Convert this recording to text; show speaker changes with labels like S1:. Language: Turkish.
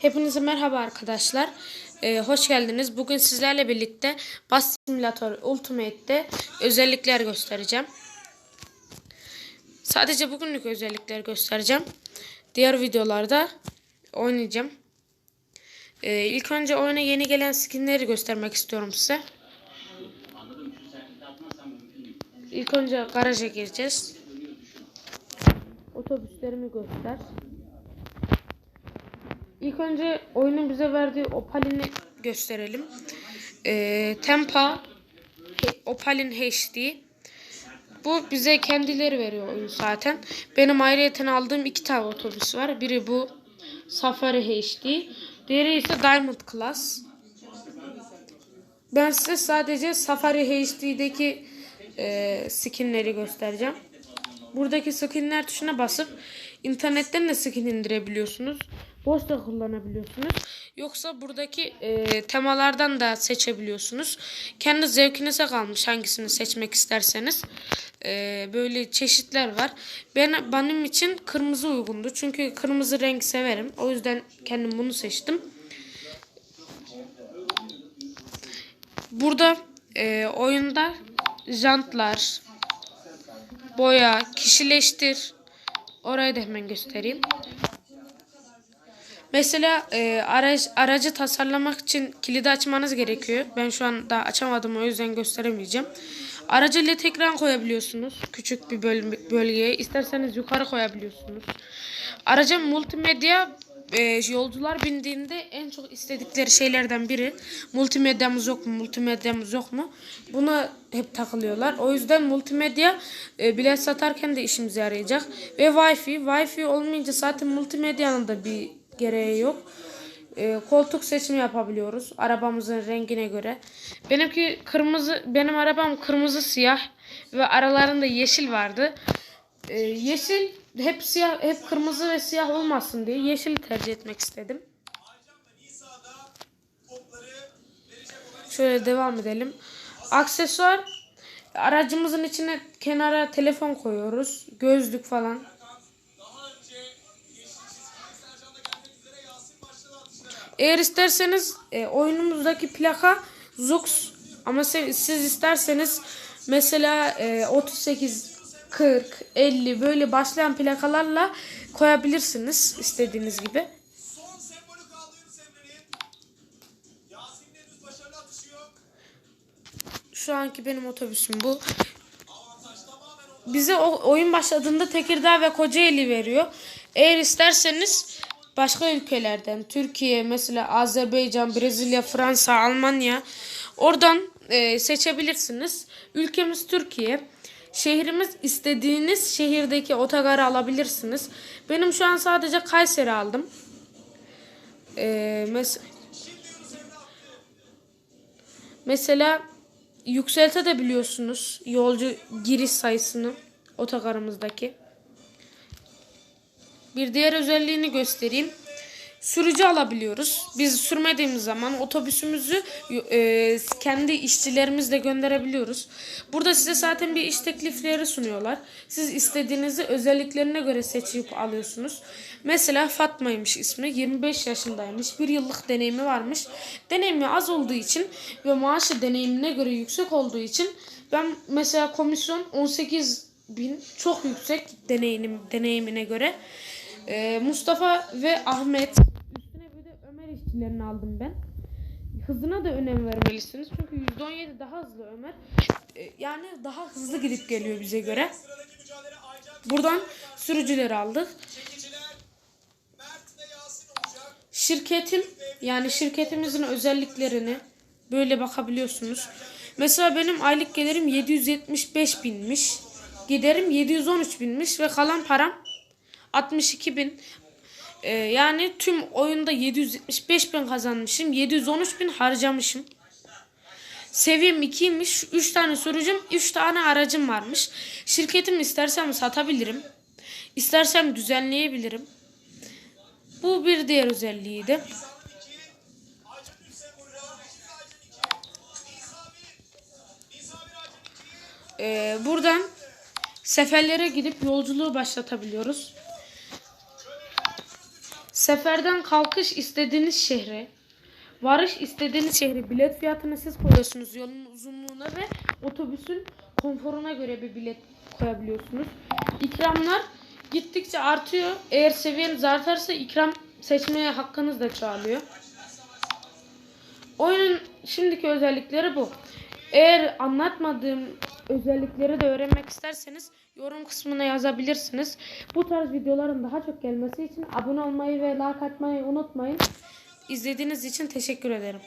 S1: Hepinize merhaba arkadaşlar. Ee, hoş geldiniz. Bugün sizlerle birlikte Bus Simulator Ultimate'de özellikler göstereceğim. Sadece bugünlük özellikler göstereceğim. Diğer videolarda oynayacağım. Ee, ilk önce oyuna yeni gelen skinleri göstermek istiyorum size. İlk önce garaja gireceğiz. Otobüslerimi göster. İlk önce oyunun bize verdiği Opal'ini gösterelim. Ee, Tempa Opal'in HD. Bu bize kendileri veriyor oyun zaten. Benim ayrıyeten aldığım iki tane otobüs var. Biri bu Safari HD. Diğeri ise Diamond Class. Ben size sadece Safari HD'deki e, skinleri göstereceğim. Buradaki skinler tuşuna basıp internetten de skin indirebiliyorsunuz. Boş da kullanabiliyorsunuz. Yoksa buradaki e, temalardan da seçebiliyorsunuz. Kendi zevkinize kalmış hangisini seçmek isterseniz. E, böyle çeşitler var. Ben benim için kırmızı uygundu. Çünkü kırmızı renk severim. O yüzden kendim bunu seçtim. Burada e, oyunda jantlar, boya, kişileştir. Orayı da hemen göstereyim. Mesela e, araç, aracı tasarlamak için kilidi açmanız gerekiyor. Ben şu an daha açamadım o yüzden gösteremeyeceğim. Aracı led ekran koyabiliyorsunuz. Küçük bir böl- bölgeye. İsterseniz yukarı koyabiliyorsunuz. Araca multimedya e, yolcular bindiğinde en çok istedikleri şeylerden biri. Multimedyamız yok mu? Multimedyamız yok mu? Buna hep takılıyorlar. O yüzden multimedya e, bilet satarken de işimize yarayacak. Ve Wi-Fi. Wi-Fi olmayınca zaten multimedyanın da bir gereği yok. E, koltuk seçimi yapabiliyoruz arabamızın rengine göre. Benimki kırmızı, benim arabam kırmızı siyah ve aralarında yeşil vardı. E, yeşil hep siyah, hep kırmızı ve siyah olmasın diye yeşil tercih etmek istedim. Şöyle devam edelim. Aksesuar aracımızın içine kenara telefon koyuyoruz. Gözlük falan. Eğer isterseniz e, oyunumuzdaki plaka Zux ama se- siz isterseniz mesela e, 38 40 50 böyle başlayan plakalarla koyabilirsiniz istediğiniz gibi. Şu anki benim otobüsüm bu. Bize o oyun başladığında Tekirdağ ve Kocaeli veriyor. Eğer isterseniz başka ülkelerden Türkiye mesela Azerbaycan, Brezilya, Fransa, Almanya oradan e, seçebilirsiniz. Ülkemiz Türkiye. Şehrimiz istediğiniz şehirdeki otogarı alabilirsiniz. Benim şu an sadece Kayseri aldım. E, mes- Mesela yükseltebiliyorsunuz yolcu giriş sayısını otogarımızdaki. Bir diğer özelliğini göstereyim. Sürücü alabiliyoruz. Biz sürmediğimiz zaman otobüsümüzü e, kendi işçilerimizle gönderebiliyoruz. Burada size zaten bir iş teklifleri sunuyorlar. Siz istediğinizi özelliklerine göre seçip alıyorsunuz. Mesela Fatma'ymış ismi. 25 yaşındaymış. Bir yıllık deneyimi varmış. Deneyimi az olduğu için ve maaşı deneyimine göre yüksek olduğu için ben mesela komisyon 18 bin çok yüksek deneyim, deneyimine göre. Ee, Mustafa ve Ahmet üstüne bir de Ömer işçilerini aldım ben. Hızına da önem vermelisiniz. Çünkü %17 daha hızlı Ömer. Ee, yani daha hızlı gidip geliyor bize göre. Buradan sürücüleri aldık. Şirketin yani şirketimizin özelliklerini böyle bakabiliyorsunuz. Mesela benim aylık gelirim 775 binmiş. Giderim 713 binmiş ve kalan param 62 bin. Ee, yani tüm oyunda 775 bin kazanmışım. 713 bin harcamışım. Seviyem 2'ymiş. 3 tane sürücüm, 3 tane aracım varmış. Şirketimi istersem satabilirim. İstersem düzenleyebilirim. Bu bir diğer özelliğiydi.
S2: Aycan 3 sembolü devam eşit Aycan 2. Nisa 1. Nisa 1 Aycan 2.
S1: Ee, buradan seferlere gidip yolculuğu başlatabiliyoruz. Seferden kalkış istediğiniz şehre, varış istediğiniz şehre bilet fiyatını siz koyuyorsunuz yolun uzunluğuna ve otobüsün konforuna göre bir bilet koyabiliyorsunuz. İkramlar gittikçe artıyor. Eğer seviyeniz artarsa ikram seçmeye hakkınız da çoğalıyor. Oyunun şimdiki özellikleri bu. Eğer anlatmadığım özellikleri de öğrenmek isterseniz yorum kısmına yazabilirsiniz. Bu tarz videoların daha çok gelmesi için abone olmayı ve like atmayı unutmayın. İzlediğiniz için teşekkür ederim.